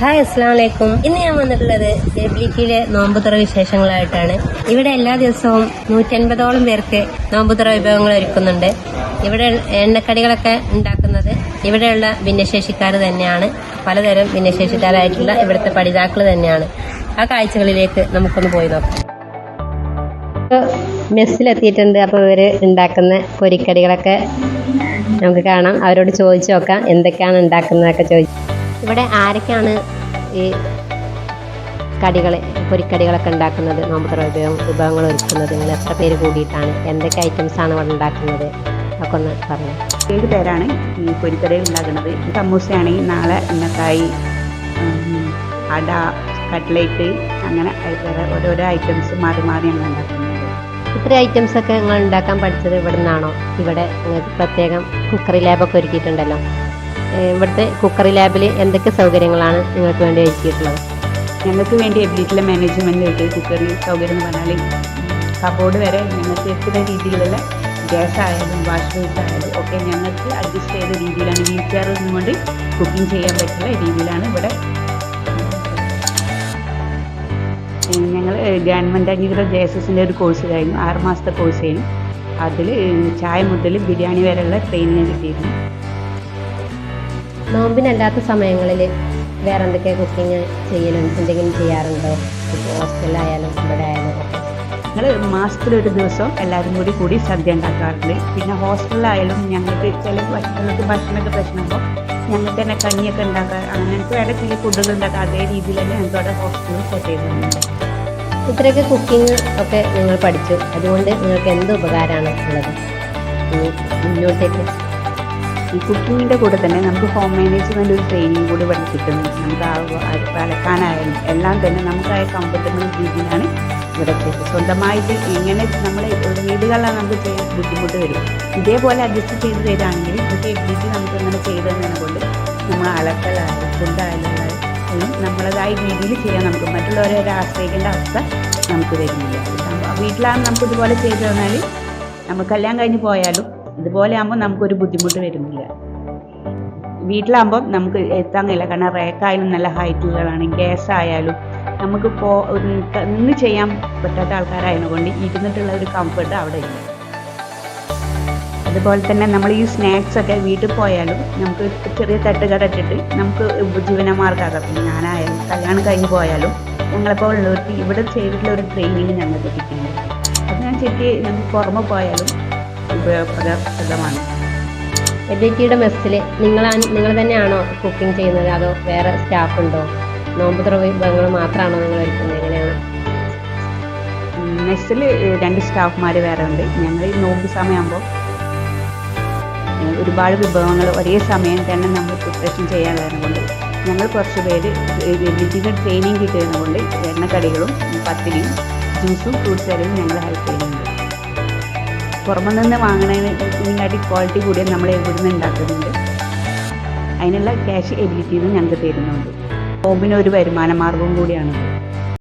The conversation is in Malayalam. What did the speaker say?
ഹായ് അസ്സാം വലൈക്കും ഇന്ന് ഞാൻ വന്നിട്ടുള്ളത് എബിലിറ്റിയിലെ നോമ്പുതുറ വിശേഷങ്ങളായിട്ടാണ്. ഇവിടെ എല്ലാ ദിവസവും നൂറ്റൻപതോളം പേർക്ക് നോമ്പുതുറ വിഭവങ്ങൾ ഒരുക്കുന്നുണ്ട്. ഇവിടെ എണ്ണക്കടികളൊക്കെ ഉണ്ടാക്കുന്നത് ഇവിടെയുള്ള ഭിന്നശേഷിക്കാർ തന്നെയാണ്. പലതരം ഭിന്നശേഷിക്കാരായിട്ടുള്ള ഇവിടുത്തെ പഠിതാക്കൾ തന്നെയാണ്. ആ കാഴ്ചകളിലേക്ക് നമുക്കൊന്ന് പോയി നോക്കാം. മെസ്സിലെത്തിയിട്ടുണ്ട്. അപ്പോൾ ഇവർ ഉണ്ടാക്കുന്ന പൊരിക്കടികളൊക്കെ നമുക്ക് കാണാം. അവരോട് ചോദിച്ചു നോക്കാം എന്തൊക്കെയാണ് ഉണ്ടാക്കുന്നതൊക്കെ ചോദിച്ചു. ഇവിടെ ആരൊക്കെയാണ് ഈ കടികൾ പൊരിക്കടികളൊക്കെ ഉണ്ടാക്കുന്നത്? നോമ്പുതുറ വിഭവം വിഭവങ്ങൾ ഒരുക്കുന്നത്? നിങ്ങൾ എത്ര പേര് കൂടിയിട്ടാണ്? എന്തൊക്കെ ഐറ്റംസ് ആണ് ഇവിടെ ഉണ്ടാക്കുന്നത്? ഒക്കെ ഒന്ന് പറഞ്ഞു. ഏഴ് പേരാണ് ഈ പൊരിക്കടയിൽ ഉണ്ടാക്കുന്നത്. സമൂസയാണെങ്കിൽ നാളെ ഉം, അട കട്ട്ലേറ്റ് അങ്ങനെ ഓരോരോ ഐറ്റംസ് മാറി മാറി ഞങ്ങൾ ഉണ്ടാക്കുന്നത്. ഇത്ര ഐറ്റംസ് ഒക്കെ നിങ്ങൾ ഉണ്ടാക്കാൻ പഠിച്ചത് ഇവിടെ നിന്നാണോ ഇവിടെ നിങ്ങൾക്ക് പ്രത്യേകം കുക്കറി ലാബൊക്കെ ഒരുക്കിയിട്ടുണ്ടല്ലോ. ഇവിടുത്തെ കുക്കറി ലാബിൽ എന്തൊക്കെ സൗകര്യങ്ങളാണ് നിങ്ങൾക്ക് വേണ്ടി ഒരുക്കിയിട്ടുള്ളത്? ഞങ്ങൾക്ക് വേണ്ടി എബിലിറ്റിയിലെ മാനേജ്മെന്റ് കുക്കറി സൗകര്യം എന്ന് പറഞ്ഞാൽ കബോർഡ് വരെ ഞങ്ങൾക്ക് എത്ര രീതിയിലുള്ള ഗ്യാസ് ആയാലും വാഷ് ബേസ് ആയാലും ഒക്കെ ഞങ്ങൾക്ക് അഡ്ജസ്റ്റ് ചെയ്ത രീതിയിലാണ് വീൽ ചെയർ കൊണ്ട് കുക്കിംഗ് ചെയ്യാൻ പറ്റുന്ന രീതിയിലാണ് ഇവിടെ. ഞങ്ങൾ ഗവൺമെന്റ് അംഗീകൃത ജെ എസ് എസിന്റെ ഒരു കോഴ്സ് കഴിഞ്ഞു ആറ് മാസത്തെ കോഴ്സ് കഴിഞ്ഞു അതിൽ ചായ മുതൽ ബിരിയാണി വരെയുള്ള ട്രെയിനിങ് കിട്ടിയിരുന്നു. നോമ്പിനല്ലാത്ത സമയങ്ങളിൽ വേറെ എന്തൊക്കെ കുക്കിങ് ചെയ്യലും എന്തെങ്കിലും ചെയ്യാറുണ്ടോ? ഇപ്പോൾ ഹോസ്റ്റലായാലും ഇവിടെ ആയാലും ഞങ്ങൾ മാസത്തിലൊരു ദിവസം എല്ലാവരും കൂടി കൂടി സദ്യ ഉണ്ടാക്കാറുണ്ട്. പിന്നെ ഹോസ്റ്റലിലായാലും ഞങ്ങൾക്ക് ചില ഭക്ഷണങ്ങൾക്ക് ഭക്ഷണമൊക്കെ പ്രശ്നമാകുമ്പോൾ ഞങ്ങൾക്ക് തന്നെ കഞ്ഞിയൊക്കെ ഉണ്ടാക്കുക അങ്ങനത്തെ വേറെ ചില ഫുഡുകൾ ഉണ്ടാക്കുക അതേ രീതിയിൽ തന്നെ ഞങ്ങൾക്ക് അവിടെ ഹോസ്റ്റലിൽ സെറ്റ് ചെയ്തിട്ടുണ്ട്. ഇത്രയൊക്കെ കുക്കിംഗ് ഒക്കെ നിങ്ങൾ പഠിച്ചു. അതുകൊണ്ട് നിങ്ങൾക്ക് എന്ത് ഉപകാരമാണ് ഉള്ളത്? മുന്നോട്ടേക്ക് ഈ കുക്കിങ്ങിന്റെ കൂടെ തന്നെ നമുക്ക് ഹോം മാനേജ്മെന്റ് ഒരു ട്രെയിനിങ് കൂടി കിട്ടുന്നു നമുക്ക് ആ അലക്കാനായാലും എല്ലാം തന്നെ നമുക്കായ കംഫർട്ടബിൾ രീതിയിലാണ് ഇവിടെ ചെയ്തത്. സ്വന്തമായിട്ട് എങ്ങനെ നമ്മൾ വീടുകളിലാണ് നമുക്ക് ചെയ്യാൻ ബുദ്ധിമുട്ട് വരും ഇതേപോലെ അഡ്ജസ്റ്റ് ചെയ്ത് തരാണെങ്കിൽ ഇതൊക്കെ എബിലിറ്റി നമുക്ക് അങ്ങനെ ചെയ്ത് കൊണ്ട് നമ്മൾ അലക്കലായാലും ഫുഡായാലും നമ്മളതായ രീതിയിൽ ചെയ്യാൻ നമുക്ക് മറ്റുള്ളവരെ ആശ്രയിക്കേണ്ട അവസ്ഥ നമുക്ക് വരുന്നില്ല. വീട്ടിലാണ് നമുക്ക് ഇതുപോലെ ചെയ്തു തന്നാൽ നമ്മൾ കല്യാണം കഴിഞ്ഞ് പോയാലും ഇതുപോലെ ആകുമ്പോൾ നമുക്കൊരു ബുദ്ധിമുട്ട് വരുന്നില്ല. വീട്ടിലാകുമ്പോൾ നമുക്ക് എത്താൻ കഴിയില്ല. കാരണം റേക്കായാലും നല്ല ഹൈറ്റുകളാണ് ഗ്യാസ് ആയാലും നമുക്ക് പോ നിന്ന് ചെയ്യാൻ പറ്റാത്ത ആൾക്കാരായതുകൊണ്ട് ഇരുന്നിട്ടുള്ള ഒരു കംഫർട്ട് അവിടെ ഇല്ല. അതുപോലെ തന്നെ നമ്മൾ ഈ സ്നാക്സ് ഒക്കെ വീട്ടിൽ പോയാലും നമുക്ക് ചെറിയ തട്ടുകട ഇട്ടിട്ട് നമുക്ക് ഉപജീവനമാർഗം ഞാനായാലും കല്യാണം കഴിഞ്ഞ് പോയാലും ഞങ്ങളെപ്പോൾ ഉള്ളവർക്ക് ഇവിടെ ചെയ്തിട്ടുള്ള ഒരു ട്രെയിനിങ് ഞങ്ങൾക്ക് കിട്ടിയിട്ടുണ്ട്. അത് ഞാൻ ശരിക്കും നമുക്ക് പുറമെ പോയാലും ഉപയോഗപ്രദമാണ്. എബിലിറ്റിയുടെ മെസ്സിൽ നിങ്ങൾ നിങ്ങൾ തന്നെയാണോ കുക്കിംഗ് ചെയ്യുന്നത്? അതോ വേറെ സ്റ്റാഫ് ഉണ്ടോ? നോമ്പ് തുറ വിഭവങ്ങൾ മാത്രമാണോ നിങ്ങൾ ഒരുക്കുന്നത്? എങ്ങനെയാണ്? മെസ്സിൽ രണ്ട് സ്റ്റാഫ്മാർ വേറെ ഉണ്ട്. ഞങ്ങൾ ഈ നോമ്പ് സമയമാകുമ്പോൾ ഒരുപാട് വിഭവങ്ങൾ ഒരേ സമയം തന്നെ നമ്മൾ പ്രിപ്പറേഷൻ ചെയ്യാൻ കൊണ്ട് ഞങ്ങൾ കുറച്ച് പേര് ലിറ്റിന് ട്രെയിനിങ് കിട്ടുന്നത് കൊണ്ട് എണ്ണക്കടികളും പത്തിരിയും ജ്യൂസും ഫ്രൂട്ട്സ് കറിയും ഞങ്ങൾ ഹെൽപ്പ് ചെയ്യുന്നുണ്ട്. പുറമെ നിന്ന് വാങ്ങണതിനെക്കാട്ടി ക്വാളിറ്റി കൂടിയ നമ്മൾ ഇവിടുന്ന് ഉണ്ടാക്കുന്നുണ്ട് അതിനുള്ള ക്യാഷ് എബിലിറ്റിയും ഞങ്ങൾക്ക് തരുന്നുണ്ട്. ഹോമിന് ഒരു വരുമാന മാർഗവും കൂടിയാണത്